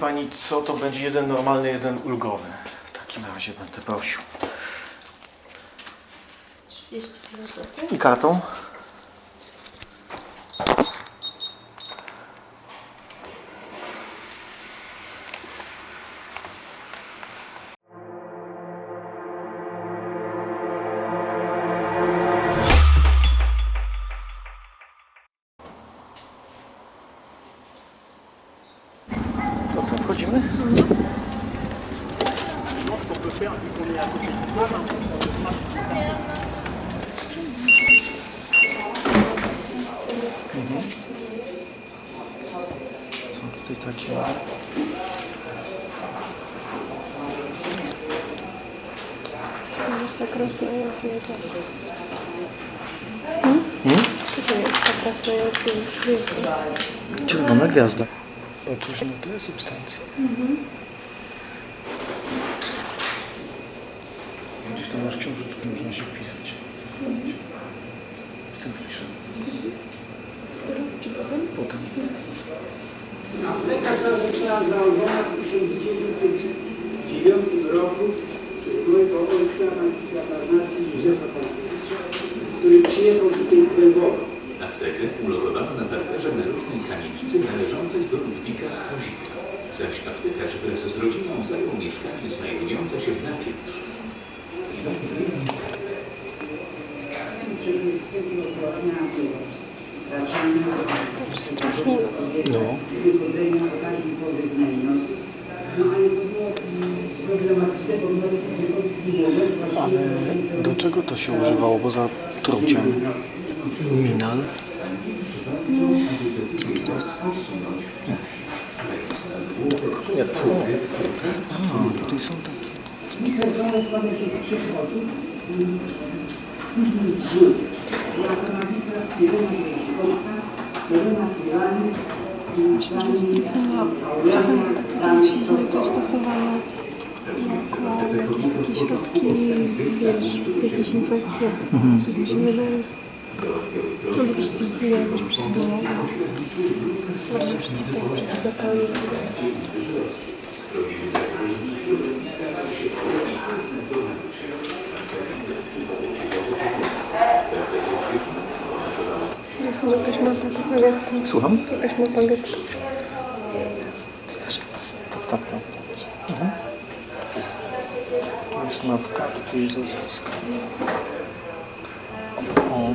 pani co, to będzie jeden normalny, jeden ulgowy. W takim razie będę prosił. 35 zł. I kartą? To co, wchodzimy? Są tutaj takie... Co to jest ta krasna jazwica? Hmm? Co to jest ta krasna jazwica? Czerwona gwiazda. Patrzysz na te substancje. Gdzieś tam masz książeczkę, można się wpisać. W tym wpiszę. Teraz ci powiem? Potem. Afryka została założona w 1909 roku przez byłego ojca nacji Józefa Pankiewicza, który przyjechał tutaj z Lwowa. Aptekę ulokowano na parterze narożnej kamienicy należącej do Ludwika Strozika, zaś aptekarz wraz z rodziną zajął mieszkanie znajdujące się na piętrze. No. No ale do czego to się używało poza truciem? Minal. Nie, A, tutaj są takie. Integralne składa się z trzech osób. Później z dwóch. Jako magistrat Irena Grześkowska, Irena Filani i pani Strychnia czasem trucizny to stosowane jako jakieś takie środki, wiesz, w jakichś infekcjach. Tak mi wydaje. Albo przeciwbólowe, też przeciwbólowe. Bardziej przeciwbólowe, przeciwzapalne. To są jakaś mapa getto. Słucham? Jakaś mapa getto. Tak, tak, tak. Mhm. Tu jest mapka, tutaj jest rozwiązka. O.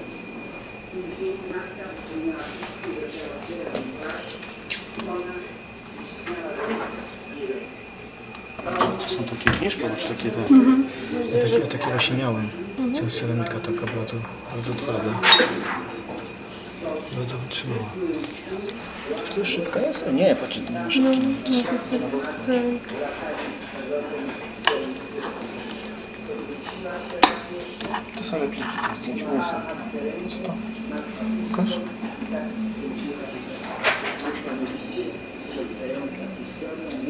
Później matka przyjęła wszystkie zaczęła twarz, ona ręka. To są takie, wiesz, popatrz, takie te, takie, takie właśnie miałem. To jest ceramika taka bardzo, bardzo twarda. Bardzo wytrzymała. To już szybka jest? Nie, patrzcie, to nie ma szybki nawet. To są repliki, to zdjęć nie są. Co to? Pokaż.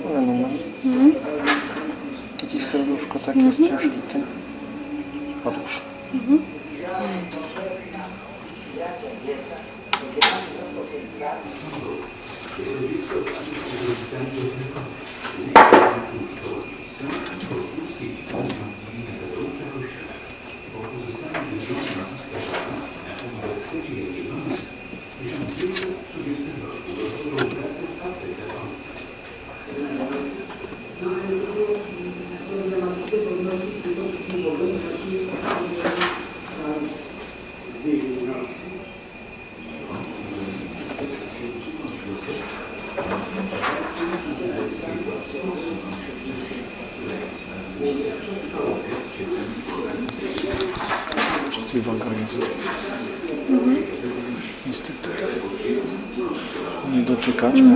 Ale numer. Jakieś serduszko takie z czymś tutaj. Otóż. Problematyczne podnosi tylko nie mogą właśnie wyżył nas. Czy waga jest? Niestety tak. Nie dotykać, bo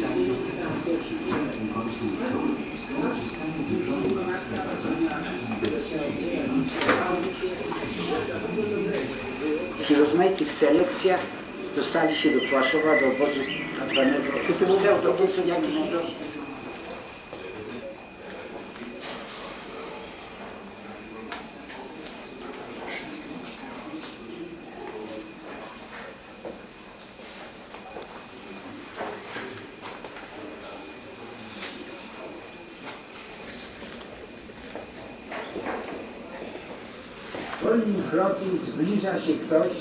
bardzo mi się nie dostał pierwszy przelew. Przy rozmaitych selekcjach dostali się do Płaszowa, do obozu tzw. pseudobozu jakiego Wolnym krokiem zbliża się ktoś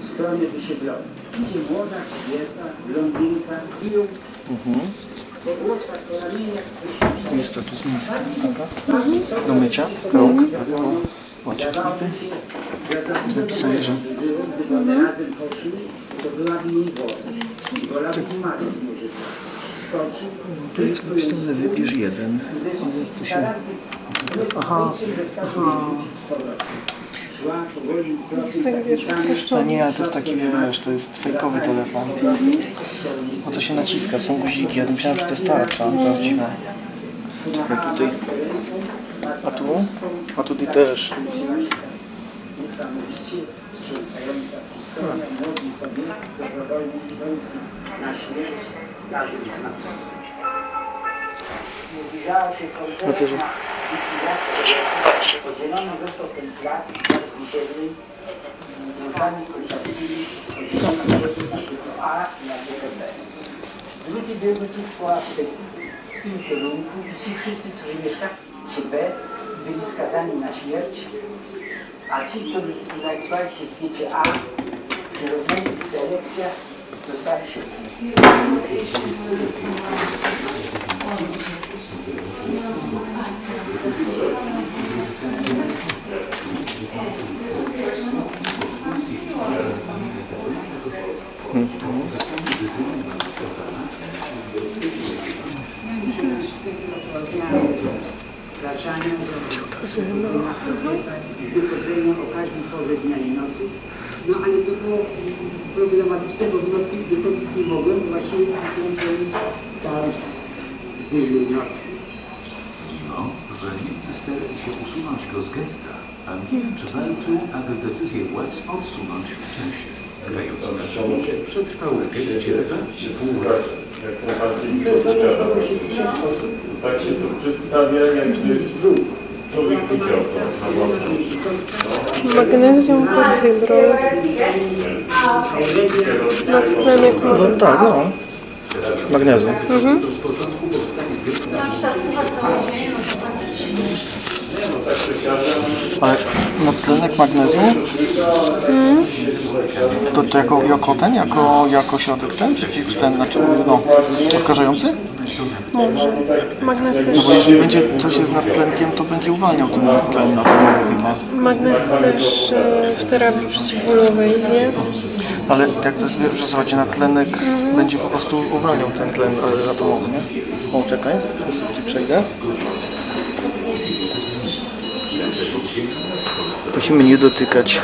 w stronę wysiedlonej. Idzie młoda kobieta, blondynka, piją po włosach, po ramieniach, wysiąść. Jest to tu z taka? Do mycia rąk. Się, że gdyby one razem poszli, to byłaby jej wola. Wolałby matki może skoczył, Tu jest napisane wybierz jeden. tu się- razy, Aha. Samym, odpuszczony. A nie, ale to jest taki, wiesz, to jest fejkowy telefon. Bo to się naciska, są guziki. Ja myślałem, że to jest tarcza prawdziwa. Czekaj, tutaj. A tu? A tutaj też. Niesamowicie wstrząsająca historia młodej kobiety dobrowolnie idącej na śmierć razem z matką. Zbliżała się kompletna likwidacja. Podzielony został ten plac, plac Wisielny, drogami kolczastymi, podzielony jednym na tylko A i na tylko B. Drugi tu szła w tym w tym kierunku i ci wszyscy, którzy mieszkali przy B, byli skazani na śmierć, a ci, którzy znajdowali się w piecie A, przy rozmaitych selekcjach, dostali się wkraczania i wychodzenia o i nocy. No ale to nie mogłem, właściwie musiałem pełnić cały nocny. Mimo, że Niemcy starali się usunąć go z getta, Ankiewicz walczy, aby decyzję władz odsunąć w czasie. Grając na szumie, przetrwał w getcie dwa i pół roku. Tak się to przedstawia, jakby człowiek widział to na własne oczy. Magnezjum podhydrol. Nadtlenek No tak, no. Magnezjum. To Ale nadtlenek magnezu? To, to jako, jako ten, jako, jako środek ten, przeciw ten, znaczy no, oskarżający? Może. Magnez No też, bo jeżeli będzie coś jest nadtlenkiem, to będzie uwalniał ten tlen atomowy chyba. magnez też w terapii przeciwbólowej, nie? Ale jak to sobie przesuwacie nadtlenek, będzie po prostu uwalniał ten tlen e, atomowy, nie? O, czekaj, sobie przejdę. Musimy nie dotykać.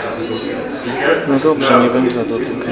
No dobrze, nie będę dotykać.